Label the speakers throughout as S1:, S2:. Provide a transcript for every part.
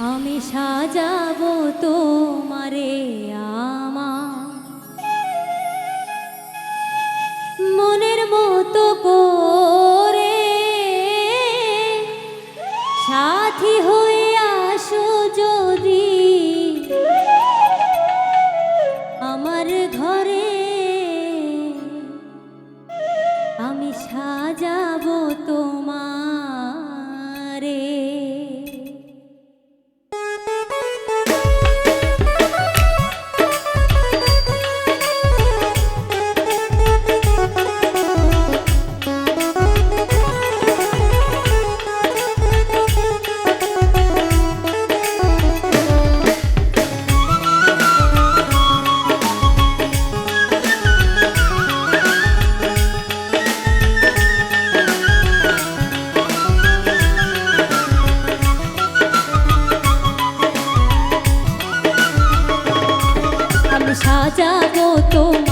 S1: আমি সাজাবো তোমারে আমার। মনের মতো করে সাথী হয়ে আসো যদি। আমার ঘরে আমি সাজাবো তোমারে। গো তুমি।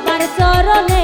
S1: সবার চরণে